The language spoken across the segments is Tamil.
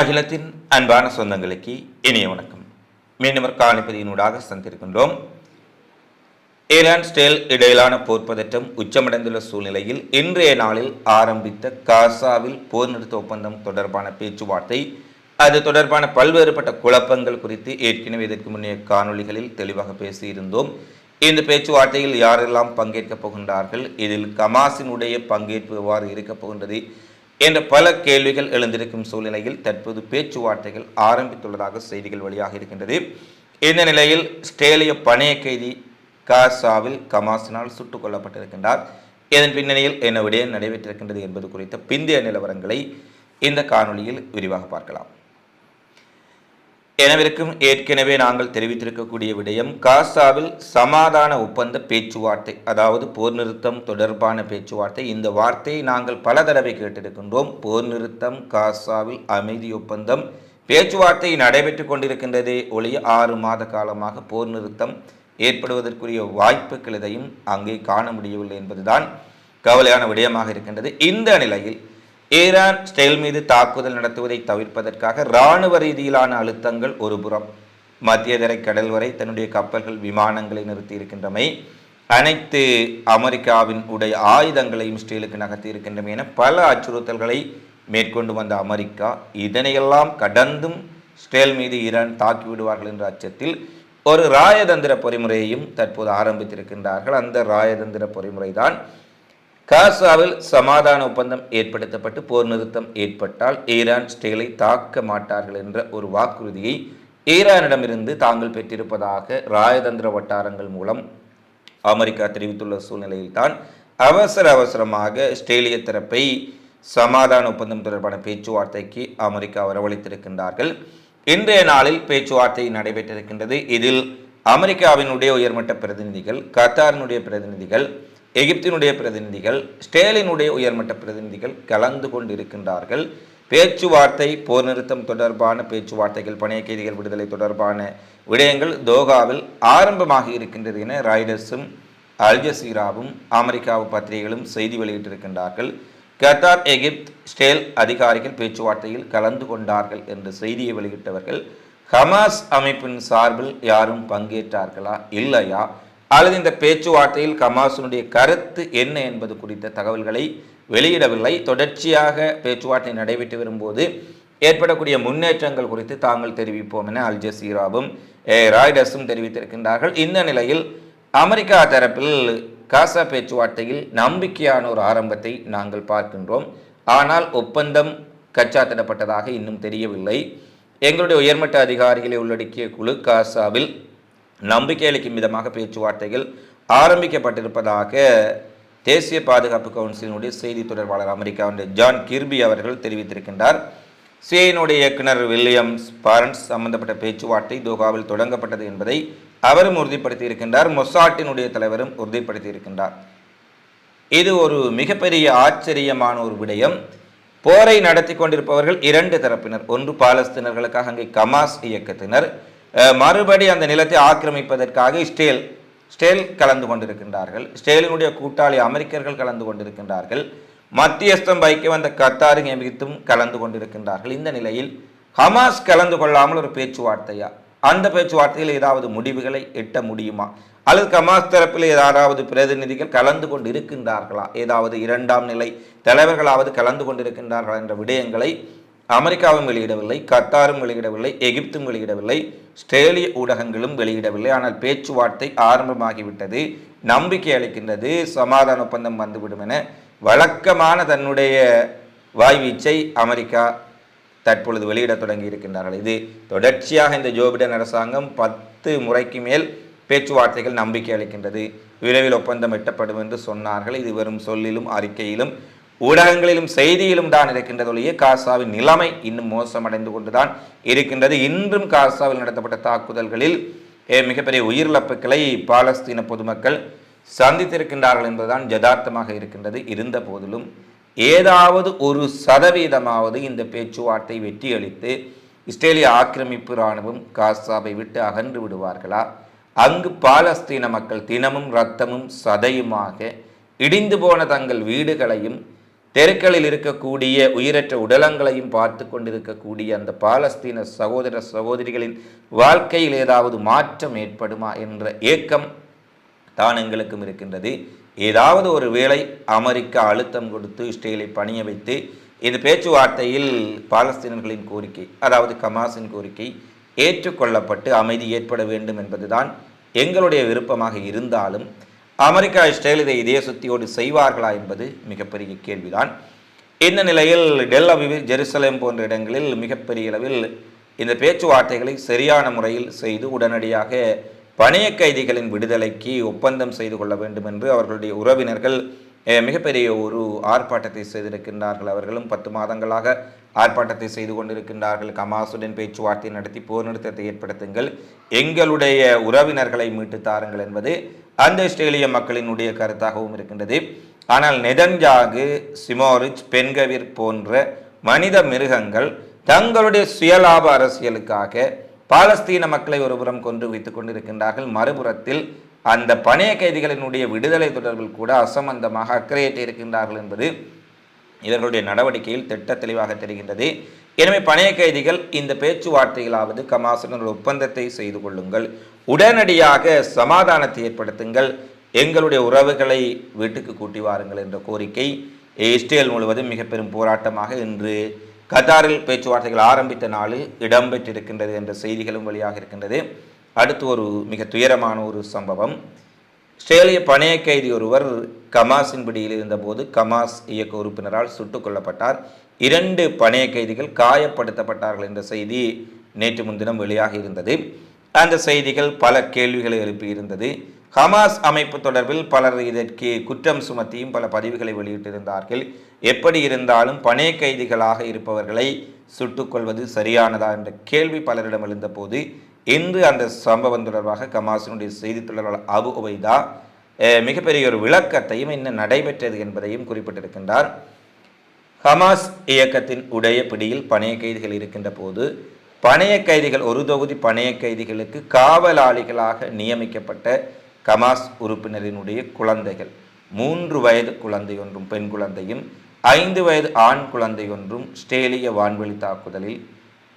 அகிலத்தின் அன்பான சொந்தங்களுக்கு இனிய வணக்கம். மீண்டும் ஒரு காணிப்பதியினூடாக சந்திருக்கின்றோம் ஈரான் ஸ்டேல் இடையிலான போர் பதற்றம் உச்சமடைந்துள்ள சூழ்நிலையில் இன்றைய நாளில் ஆரம்பித்த காசாவில் போர் நிறுத்த ஒப்பந்தம் தொடர்பான பேச்சுவார்த்தை அது தொடர்பான பல்வேறுபட்ட குழப்பங்கள் குறித்து ஏற்கனவே இதற்கு முன்னே காணொளிகளில் தெளிவாக பேசியிருந்தோம். இந்த பேச்சுவார்த்தையில் யாரெல்லாம் பங்கேற்கப் போகின்றார்கள் இதில் கமாசினுடைய பங்கேற்பு எவ்வாறு இருக்கப் போகின்றது என்ற பல கேள்விகள் எழுந்திருக்கும் சூழ்நிலையில் தற்போது பேச்சுவார்த்தைகள் ஆரம்பித்துள்ளதாக செய்திகள் வெளியாக இருக்கின்றது. இந்த நிலையில் ஸ்டேலிய பணைய கைதி காசாவில் கமாஸினால் சுட்டுக் கொல்லப்பட்டிருக்கின்றார். இதன் பின்னணியில் என்ன விடயம் நடைபெற்றிருக்கின்றது என்பது குறித்த பிந்தைய நிலவரங்களை இந்த காணொளியில் விரிவாக பார்க்கலாம். எனவிருக்கும் ஏற்கனவே நாங்கள் தெரிவித்திருக்கக்கூடிய விடயம் காசாவில் சமாதான ஒப்பந்த பேச்சுவார்த்தை அதாவது போர் நிறுத்தம் தொடர்பான பேச்சுவார்த்தை இந்த வார்த்தையை நாங்கள் பல தடவை கேட்டிருக்கின்றோம். போர் நிறுத்தம் காசாவில் அமைதி ஒப்பந்தம் பேச்சுவார்த்தை நடைபெற்று கொண்டிருக்கின்றதே ஒளிய ஆறு மாத காலமாக போர் நிறுத்தம் ஏற்படுவதற்குரிய வாய்ப்புகள் எதையும் அங்கே காண முடியவில்லை என்பதுதான் கவலையான விடயமாக இருக்கின்றது. இந்த நிலையில் ஈரான் ஸ்டெயில் மீது தாக்குதல் நடத்துவதை தவிர்ப்பதற்காக இராணுவ ரீதியிலான அழுத்தங்கள் ஒருபுறம் மத்தியதரை கடல் வரை தன்னுடைய கப்பல்கள் விமானங்களை நிறுத்தி இருக்கின்றமை அனைத்து அமெரிக்காவின் உடைய ஆயுதங்களையும் ஸ்டீலுக்கு நகர்த்தி இருக்கின்றமை என பல அச்சுறுத்தல்களை மேற்கொண்டு வந்த அமெரிக்கா இதனையெல்லாம் கடந்தும் ஸ்டேல் மீது ஈரான் தாக்கி விடுவார்கள் என்ற அச்சத்தில் ஒரு ராயதந்திர பொறிமுறையையும் தற்போது ஆரம்பித்திருக்கின்றார்கள். அந்த ராயதந்திர பொறிமுறை தான் காசாவில் சமாதான ஒப்பந்தம் ஏற்படுத்தப்பட்டு போர் நிறுத்தம் ஏற்பட்டால் ஈரான் ஸ்டேலை தாக்க மாட்டார்கள் என்ற ஒரு வாக்குறுதியை ஈரானிடமிருந்து தாங்கள் பெற்றிருப்பதாக ராயதந்திர வட்டாரங்கள் மூலம் அமெரிக்கா தெரிவித்துள்ள சூழ்நிலையில்தான் அவசர அவசரமாக ஸ்டேலிய தரப்பை சமாதான ஒப்பந்தம் தொடர்பான பேச்சுவார்த்தைக்கு அமெரிக்கா வரவழைத்திருக்கின்றார்கள். இன்றைய நாளில் பேச்சுவார்த்தை நடைபெற்றிருக்கின்றது. இதில் அமெரிக்காவினுடைய உயர்மட்ட பிரதிநிதிகள் கத்தாரினுடைய பிரதிநிதிகள் எகிப்தினுடைய பிரதிநிதிகள் ஸ்டேலினுடைய உயர்மட்ட பிரதிநிதிகள் கலந்து கொண்டிருக்கின்றார்கள். பேச்சுவார்த்தை போர் நிறுத்தம் தொடர்பான பேச்சுவார்த்தைகள் பணைய கைதிகள் விடுதலை தொடர்பான விடயங்கள் தோகாவில் ஆரம்பமாகி இருக்கின்றது என ராய்டர்ஸும் அல்ஜசீராவும் அமெரிக்காவு பத்திரிகைகளும் செய்தி வெளியிட்டிருக்கின்றார்கள். கத்தார் எகிப்த் ஸ்டேல் அதிகாரிகள் பேச்சுவார்த்தையில் கலந்து கொண்டார்கள் என்ற செய்தியை வெளியிட்டவர்கள் ஹமாஸ் அமைப்பின் சார்பில் யாரும் பங்கேற்றார்களா? இல்லையா? அல்லது இந்த பேச்சுவார்த்தையில் கமாசுனுடைய கருத்து என்ன என்பது குறித்த தகவல்களை வெளியிடவில்லை. தொடர்ச்சியாக பேச்சுவார்த்தை நடைபெற்று வரும்போது ஏற்படக்கூடிய முன்னேற்றங்கள் குறித்து தாங்கள் தெரிவிப்போம் என அல் ஜசீராவும் ராய்டர்ஸும் தெரிவித்திருக்கின்றார்கள். இந்த நிலையில் அமெரிக்கா தரப்பில் காசா பேச்சுவார்த்தையில் நம்பிக்கையான ஒரு ஆரம்பத்தை நாங்கள் பார்க்கின்றோம். ஆனால் ஒப்பந்தம் கச்சாத்திடப்பட்டதாக இன்னும் தெரியவில்லை. எங்களுடைய உயர்மட்ட அதிகாரிகளை உள்ளடக்கிய குழு காசாவில் நம்பிக்கை அளிக்கும் விதமாக பேச்சுவார்த்தைகள் ஆரம்பிக்கப்பட்டிருப்பதாக தேசிய பாதுகாப்பு கவுன்சிலினுடைய செய்தி தொடர்பாளர் அமெரிக்காவுடைய ஜான் கிர்பி அவர்கள் தெரிவித்திருக்கின்றார். சிஐனுடைய இயக்குனர் வில்லியம்ஸ் பாரன்ஸ் சம்பந்தப்பட்ட பேச்சுவார்த்தை தோகாவில் தொடங்கப்பட்டது என்பதை அவரும் உறுதிப்படுத்தி இருக்கின்றார் மொசாட்டினுடைய தலைவரும் உறுதிப்படுத்தி இருக்கின்றார் இது ஒரு மிகப்பெரிய ஆச்சரியமான ஒரு விடயம். போரை நடத்தி கொண்டிருப்பவர்கள் இரண்டு தரப்பினர். ஒன்று பாலஸ்தீனர்களுக்காக அங்கே கமாஸ் இயக்கத்தினர். மறுபடி அந்த நிலத்தை ஆக்கிரமிப்பதற்காக ஸ்டேல் ஸ்டேல் கலந்து கொண்டிருக்கின்றார்கள். ஸ்டேலினுடைய கூட்டாளி அமெரிக்கர்கள் கலந்து கொண்டிருக்கின்றார்கள். மத்தியஸ்தம் வைக்க வந்த கத்தாரு எமித்தும் கலந்து கொண்டிருக்கின்றார்கள். இந்த நிலையில் ஹமாஸ் கலந்து கொள்ளாமல் ஒரு பேச்சுவார்த்தையா? அந்த பேச்சுவார்த்தையில் ஏதாவது முடிவுகளை எட்ட முடியுமா? அல்லது ஹமாஸ் தரப்பில் ஏதாவது பிரதிநிதிகள் கலந்து கொண்டு இருக்கின்றார்களா ஏதாவது இரண்டாம் நிலை தலைவர்களாவது கலந்து கொண்டிருக்கின்றார்களா என்ற விடயங்களை அமெரிக்காவும் வெளியிடவில்லை கத்தாரும் வெளியிடவில்லை எகிப்தும் வெளியிடவில்லை ஸ்ட்ரேலிய ஊடகங்களும் வெளியிடவில்லை. ஆனால் பேச்சுவார்த்தை ஆரம்பமாகிவிட்டது. நம்பிக்கை அளிக்கின்றது. சமாதான ஒப்பந்தம் வந்துவிடும் என வழக்கமான தன்னுடைய வாய்வீச்சை அமெரிக்கா தற்பொழுது வெளியிட தொடங்கி இருக்கின்றார்கள். இது தொடர்ச்சியாக இந்த ஜோபிடன் அரசாங்கம் பத்து முறைக்கு மேல் பேச்சுவார்த்தைகள் நம்பிக்கை அளிக்கின்றது. விரைவில் ஒப்பந்தம் எட்டப்படும் என்று சொன்னார்கள். இது வெறும் சொல்லிலும் அறிக்கையிலும் ஊடகங்களிலும் செய்தியிலும் தான் இருக்கின்றது ஒழிய காசாவின் நிலைமை இன்னும் மோசமடைந்து கொண்டுதான் இருக்கின்றது. இன்றும் காசாவில் நடத்தப்பட்ட தாக்குதல்களில் மிகப்பெரிய உயிரிழப்புகளை பாலஸ்தீன பொதுமக்கள் சந்தித்திருக்கின்றார்கள் என்பதுதான் யதார்த்தமாக இருக்கின்றது. இருந்த போதிலும் ஏதாவது ஒரு சதவீதமாவது இந்த பேச்சுவார்த்தை வெற்றியளித்து இஸ்ரேலிய ஆக்கிரமிப்பு இராணுவம் காசாவை விட்டு அகன்று விடுவார்களா? அங்கு பாலஸ்தீன மக்கள் தினமும் இரத்தமும் சதையுமாக இடிந்து போன தங்கள் வீடுகளையும் தெருக்களில் இருக்கக்கூடிய உயிரற்ற உடலங்களையும் பார்த்து கொண்டிருக்கக்கூடிய அந்த பாலஸ்தீன சகோதர சகோதரிகளின் வாழ்க்கையில் ஏதாவது மாற்றம் ஏற்படுமா என்ற ஏக்கம் தான் எங்களுக்கும் இருக்கின்றது. ஏதாவது ஒரு வேளை அமெரிக்கா அழுத்தம் கொடுத்து இஸ்ரேலை பணிய வைத்து இந்த பேச்சுவார்த்தையில் பாலஸ்தீனர்களின் கோரிக்கை அதாவது கமாஸின் கோரிக்கை ஏற்றுக்கொள்ளப்பட்டு அமைதி ஏற்பட வேண்டும் என்பதுதான் எங்களுடைய விருப்பமாக இருந்தாலும் அமெரிக்கா இஸ்ரேல் இதை இதே சுத்தியோடு செய்வார்களா என்பது மிகப்பெரிய கேள்விதான். இந்த நிலையில் டெல் அவிவ் ஜெருசலேம் போன்ற இடங்களில் மிகப்பெரிய அளவில் இந்த பேச்சுவார்த்தைகளை சரியான முறையில் செய்து உடனடியாக பணைய கைதிகளின் விடுதலைக்கு ஒப்பந்தம் செய்து கொள்ள வேண்டும் என்று அவர்களுடைய உறவினர்கள் மிகப்பெரிய ஒரு ஆர்ப்பாட்டத்தை செய்திருக்கின்றார்கள் அவர்களும். பத்து மாதங்களாக ஆர்ப்பாட்டத்தை செய்து கொண்டிருக்கின்றார்கள். கமாசுடன் பேச்சுவார்த்தை நடத்தி போர் நிறுத்தத்தை ஏற்படுத்துங்கள். எங்களுடைய உறவினர்களை மீட்டு தாருங்கள் என்பது அந்த இஸ்ரேலிய மக்களினுடைய கருத்தாகவும் இருக்கின்றது. ஆனால் நெதன்ஜாகு சிமோரிச் பென்கவிர் போன்ற மனித மிருகங்கள் தங்களுடைய சுயலாப அரசியலுக்காக பாலஸ்தீன மக்களை ஒருபுறம் கொண்டு வைத்துக் கொண்டிருக்கின்றார்கள். மறுபுறத்தில் அந்த பணைய கைதிகளினுடைய விடுதலை தொடர்பில் கூட அசம்பந்தமாக அக்கறையற்று இருக்கின்றார்கள் என்பது இவர்களுடைய நடவடிக்கையில் திட்ட தெளிவாக தெரிகின்றது. எனவே பணைய கைதிகள் இந்த பேச்சுவார்த்தைகளாவது கமாசுடன் ஒரு ஒப்பந்தத்தை செய்து கொள்ளுங்கள். உடனடியாக சமாதானத்தை ஏற்படுத்துங்கள். எங்களுடைய உறவுகளை வீட்டுக்கு கூட்டி வாருங்கள் என்ற கோரிக்கை இஸ்ரேல் முழுவதும் மிக பெரும் போராட்டமாக இன்று கத்தாரில் பேச்சுவார்த்தைகள் ஆரம்பித்த நாளில் இடம்பெற்றிருக்கின்றது என்ற செய்திகளும் வெளியாக இருக்கின்றது அடுத்து ஒரு மிக துயரமான ஒரு சம்பவம். ஸ்ரேலிய பணைய கைதி ஒருவர் கமாஸின் பிடியில் இருந்தபோது கமாஸ் இயக்க உறுப்பினரால் சுட்டுக் கொல்லப்பட்டார். இரண்டு பணைய கைதிகள் காயப்படுத்தப்பட்டார்கள் என்ற செய்தி நேற்று முன்தினம் வெளியாக இருந்தது. அந்த செய்திகள் பல கேள்விகளை எழுப்பியிருந்தது ஹமாஸ் அமைப்பு தொடர்பில் பலர் இதற்கு குற்றம் சுமத்தியும் பல பதிவுகளை வெளியிட்டிருந்தார்கள். எப்படி இருந்தாலும் பணைய கைதிகளாக இருப்பவர்களை சுட்டுக்கொள்வது சரியானதா என்ற கேள்வி பலரிடம் எழுந்தபோது இன்று அந்த சம்பவம் தொடர்பாக கமாசினுடைய செய்தி தொடர்பாளர் அபு உபைதா மிகப்பெரிய ஒரு விளக்கத்தையும் என்ன நடைபெற்றது என்பதையும் குறிப்பிட்டிருக்கின்றார். ஹமாஸ் இயக்கத்தின் உடைய பிடியில் பணைய கைதிகள் இருக்கின்ற போது பணைய கைதிகள் ஒரு தொகுதி பணைய கைதிகளுக்கு காவலாளிகளாக நியமிக்கப்பட்ட கமாஸ் உறுப்பினரினுடைய குழந்தைகள் மூன்று வயது குழந்தை ஒன்றும் பெண் குழந்தையும் ஐந்து வயது ஆண் குழந்தை ஒன்றும் ஸ்டேலிய வான்வெளி தாக்குதலில்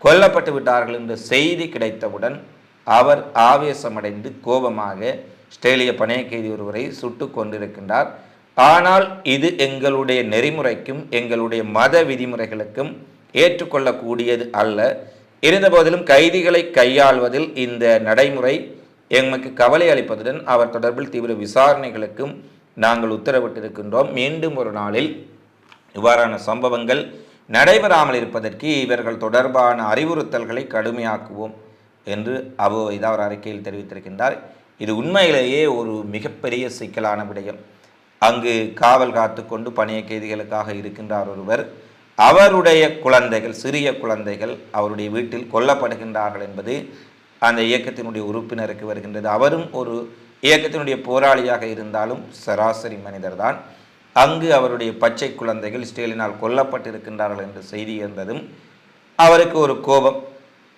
கொல்லப்பட்டு விட்டார்கள் என்ற செய்தி கிடைத்தவுடன் அவர் ஆவேசமடைந்து கோபமாக ஸ்டேலிய பணைய கைதி ஒருவரை சுட்டு கொண்டிருக்கின்றார். ஆனால் இது எங்களுடைய நெறிமுறைக்கும் எங்களுடைய மத விதிமுறைகளுக்கும் ஏற்றுக்கொள்ளக்கூடியது அல்ல. இருந்தபோதிலும் கைதிகளை கையாள்வதில் இந்த நடைமுறை எமக்கு கவலை அளிப்பதுடன் அவர் தொடர்பில் தீவிர விசாரணைகளுக்கும் நாங்கள் உத்தரவிட்டிருக்கின்றோம். மீண்டும் ஒரு நாளில் இவ்வாறான சம்பவங்கள் நடைபெறாமல் இருப்பதற்கு இவர்கள் தொடர்பான அறிவுறுத்தல்களை கடுமையாக்குவோம் என்று அபு வைதா அவர் அறிக்கையில் தெரிவித்திருக்கின்றார். இது உண்மையிலேயே ஒரு மிகப்பெரிய சிக்கலான விடயம். அங்கு காவல் காத்து கொண்டு பணிய கைதிகளுக்காக இருக்கின்றார் ஒருவர். அவருடைய குழந்தைகள் சிறிய குழந்தைகள் அவருடைய வீட்டில் கொல்லப்படுகின்றார்கள் என்பது அந்த இயக்கத்தினுடைய உறுப்பினருக்கு வருகின்றது. அவரும் ஒரு இயக்கத்தினுடைய போராளியாக இருந்தாலும் சராசரி மனிதர்தான். அங்கு அவருடைய பச்சை குழந்தைகள் ஸ்டேலினால் கொல்லப்பட்டிருக்கின்றார்கள் என்ற செய்தி இருந்ததும் அவருக்கு ஒரு கோபம்.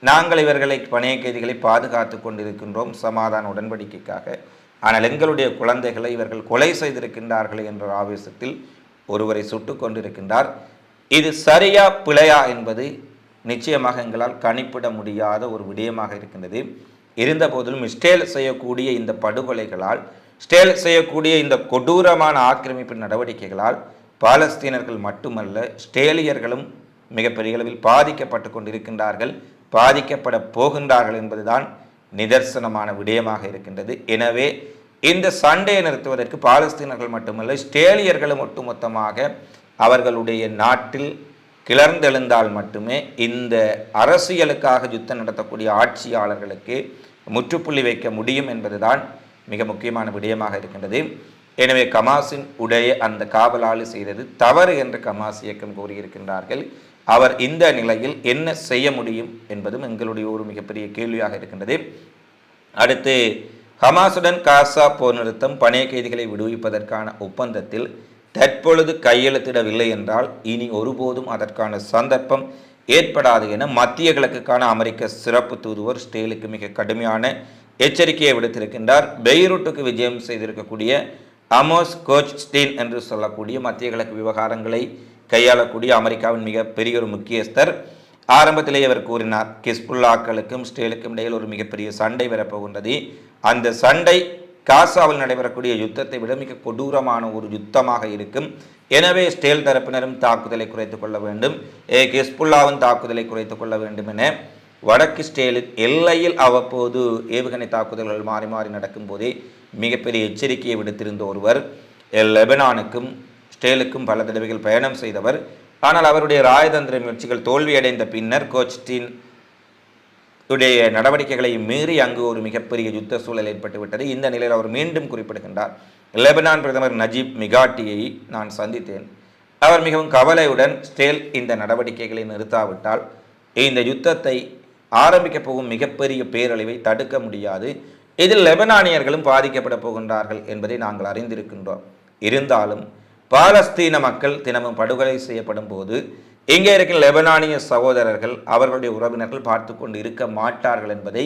நாங்கள் இவர்களை பணைய கைதிகளை பாதுகாத்து கொண்டிருக்கின்றோம். சமாதான உடன்படிக்கைக்காக. ஆனால் எங்களுடைய குழந்தைகளை இவர்கள் கொலை செய்திருக்கின்றார்கள் என்ற ஆவேசத்தில் ஒருவரை சுட்டு கொண்டிருக்கின்றார். இது சரியா பிழையா என்பது நிச்சயமாக எங்களால் கணிப்பிட முடியாத ஒரு விடயமாக இருக்கின்றது. இருந்தபோதிலும் இஸ்ரேல் செய்யக்கூடிய இந்த படுகொலைகளால் ஸ்டேல் செய்யக்கூடிய இந்த கொடூரமான ஆக்கிரமிப்பு நடவடிக்கைகளால் பாலஸ்தீனர்கள் மட்டுமல்ல ஸ்டேலியர்களும் மிகப்பெரிய அளவில் பாதிக்கப்பட்டு கொண்டிருக்கின்றார்கள். பாதிக்கப்பட போகின்றார்கள் என்பதுதான் நிதர்சனமான விடயமாக இருக்கின்றது. எனவே இந்த சண்டையை நிறுத்துவதற்கு பாலஸ்தீனர்கள் மட்டுமல்ல ஸ்டேலியர்களும் ஒட்டுமொத்தமாக அவர்களுடைய நாட்டில் கிளர்ந்தெழுந்தால் மட்டுமே இந்த அரசியலுக்காக யுத்தம் நடத்தக்கூடிய ஆட்சியாளர்களுக்கு முற்றுப்புள்ளி வைக்க முடியும் என்பதுதான் மிக முக்கியமான விடயமாக இருக்கின்றது. எனவே கமாஸின் உடைய அந்த காவலாளி செய்தது தவறு என்று கமாஸ் இயக்கம் கூறியிருக்கின்றார்கள். அவர் இந்த நிலையில் என்ன செய்ய முடியும் என்பதும் எங்களுடைய ஒரு மிகப்பெரிய கேள்வியாக இருக்கின்றது. அடுத்து ஹமாசுடன் காசா போர் நிறுத்தம் பணைய கைதிகளை விடுவிப்பதற்கான ஒப்பந்தத்தில் தற்பொழுது கையெழுத்திடவில்லை என்றால் இனி ஒருபோதும் அதற்கான சந்தர்ப்பம் ஏற்படாது என மத்திய கிழக்குக்கான அமெரிக்க சிறப்பு தூதுவர் ஸ்டேலுக்கு மிக கடுமையான எச்சரிக்கையை விடுத்திருக்கின்றார். பெய்ரூட்டுக்கு விஜயம் செய்திருக்கக்கூடிய அமோஸ் கோச் ஸ்டீன் என்று சொல்லக்கூடிய மத்திய கிழக்கு விவகாரங்களை கையாளக்கூடிய அமெரிக்காவின் மிக பெரிய ஒரு முக்கியஸ்தர். ஆரம்பத்திலேயே அவர் கூறினார் கிஸ்புல்லாக்களுக்கும் ஸ்டேலுக்கும் இடையில் ஒரு மிகப்பெரிய சண்டை வரப்போகின்றது. அந்த சண்டை காசாவில் நடைபெறக்கூடிய யுத்தத்தை விட மிக கொடூரமான ஒரு யுத்தமாக இருக்கும். எனவே ஸ்டேல் தரப்பினரும் தாக்குதலை குறைத்துக் கொள்ள வேண்டும். ஏ கிஸ்புல்லாவும் தாக்குதலை குறைத்துக் கொள்ள வேண்டும் என வடக்கு ஸ்டேலின் எல்லையில் அவ்வப்போது ஏவுகணை தாக்குதல்கள் மாறி மாறி நடக்கும் போதே மிகப்பெரிய எச்சரிக்கையை விடுத்திருந்த ஒருவர் லெபனானுக்கும் ஸ்டேலுக்கும் பல தடவைகள் பயணம் செய்தவர். ஆனால் அவருடைய ராயதந்திர முயற்சிகள் தோல்வியடைந்த பின்னர் கோச்டின் உடைய நடவடிக்கைகளை மீறி அங்கு ஒரு மிகப்பெரிய யுத்த சூழல் ஏற்பட்டுவிட்டது. இந்த நிலையில் அவர் மீண்டும் குறிப்பிடுகின்றார் லெபனான் பிரதமர் நஜீப் மிகாட்டியை நான் சந்தித்தேன். அவர் மிகவும் கவலையுடன் ஸ்டேல் இந்த நடவடிக்கைகளை நிறுத்தாவிட்டால் இந்த யுத்தத்தை ஆரம்பிக்கப் போகும் மிகப்பெரிய பேரழிவை தடுக்க முடியாது. இதில் லெபனானியர்களும் பாதிக்கப்பட போகின்றார்கள் என்பதை நாங்கள் அறிந்திருக்கின்றோம். இருந்தாலும் பாலஸ்தீன மக்கள் தினமும் படுகொலை செய்யப்படும் போது இங்கே இருக்கும் லெபனானிய சகோதரர்கள் அவர்களுடைய உறவினர்கள் பார்த்து கொண்டு இருக்க மாட்டார்கள் என்பதை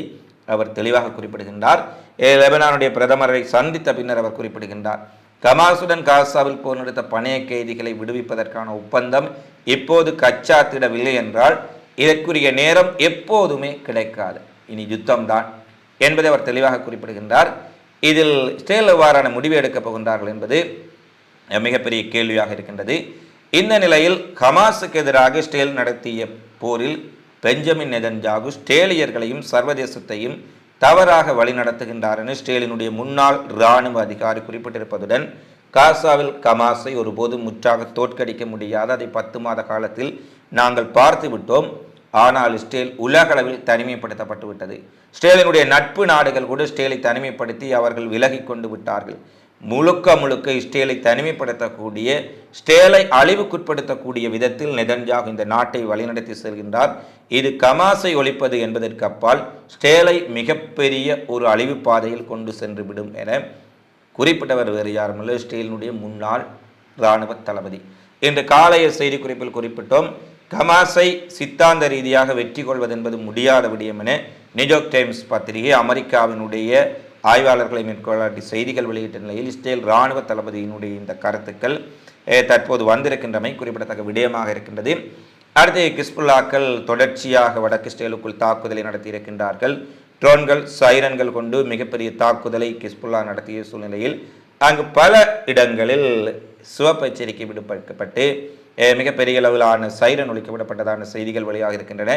அவர் தெளிவாக குறிப்பிடுகின்றார். லெபனானுடைய பிரதமரை சந்தித்த பின்னர் அவர் குறிப்பிடுகின்றார். கமாசுடன் காசாவில் போர் நிறுத்த பணைய கைதிகளை விடுவிப்பதற்கான ஒப்பந்தம் இப்போது கச்சாத்திடவில்லை என்றால் இதற்குரிய நேரம் எப்போதுமே கிடைக்காது. இனி யுத்தம்தான் என்பதை அவர் தெளிவாக குறிப்பிடுகின்றார். இதில் ஸ்டேல் எவ்வாறான முடிவு எடுக்கப் போகின்றார்கள் என்பது மிகப்பெரிய கேள்வியாக இருக்கின்றது. இந்த நிலையில் ஹமாஸுக்கு எதிராக ஸ்டேல் நடத்திய போரில் பெஞ்சமின் நெதன்ஜாகு ஸ்டேலியர்களையும் சர்வதேசத்தையும் தவறாக வழிநடத்துகின்றார் என ஸ்டேலினுடைய முன்னாள் இராணுவ அதிகாரி குறிப்பிட்டிருப்பதுடன் காசாவில் கமாஸை ஒருபோதும் முற்றாக தோற்கடிக்க முடியாத அதை பத்து மாத காலத்தில் நாங்கள் பார்த்து விட்டோம். ஆனால் ஸ்டேல் உலகளவில் தனிமைப்படுத்தப்பட்டு விட்டது. ஸ்டேலினுடைய நட்பு நாடுகள் கூட ஸ்டேலை தனிமைப்படுத்தி அவர்கள் விலகி கொண்டு விட்டார்கள். முழுக்க முழுக்க இஸ்ரேலை தனிமைப்படுத்தக்கூடிய ஸ்டேலை அழிவுக்குட்படுத்தக்கூடிய விதத்தில் நெதன்ஜாகு இந்த நாட்டை வழிநடத்தி செல்கின்றார். இது கமாசை ஒழிப்பது என்பதற்கு அப்பால் ஸ்டேலை மிகப்பெரிய ஒரு அழிவு பாதையில் கொண்டு சென்று விடும் என குறிப்பிட்டவர் வேறு யாருமில்லை ஸ்டேலினுடைய முன்னாள் இராணுவ தளபதி. இன்று காலைய செய்திக்குறிப்பில் குறிப்பிட்டோம் கமாஸை சித்தாந்த ரீதியாக வெற்றி கொள்வது என்பது முடியாத விடயம் என நியூயார்க் டைம்ஸ் பத்திரிகை அமெரிக்காவினுடைய ஆய்வாளர்களை மேற்கொள்ளாட்டி செய்திகள் வெளியிட்ட நிலையில் இஸ்ரேல் இராணுவ தளபதியினுடைய இந்த கருத்துக்கள் தற்போது வந்திருக்கின்றமை குறிப்பிடத்தக்க விடயமாக இருக்கின்றது. அடுத்து கிஸ்புல்லாக்கள் தொடர்ச்சியாக வடக்கு இஸ்ரேலுக்குள் தாக்குதலை நடத்தியிருக்கின்றார்கள். ட்ரோன்கள் சைரன்கள் கொண்டு மிகப்பெரிய தாக்குதலை கிஸ்புல்லா நடத்திய சூழ்நிலையில் அங்கு பல இடங்களில் சிவப்பு எச்சரிக்கை விடுப்பட்டு மிகப்பெரிய அளவிலான சைரன் ஒழிக்கப்படப்பட்டதான செய்திகள் வெளியாக இருக்கின்றன.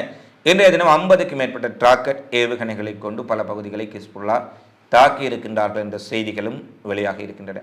இன்றைய தினம் ஐம்பதுக்கு மேற்பட்ட டிராக்கெட் ஏவுகணைகளை கொண்டு பல பகுதிகளை கிஸ்புல்லா தாக்கி இருக்கின்றார்கள் என்ற செய்திகளும் வெளியாக இருக்கின்றன.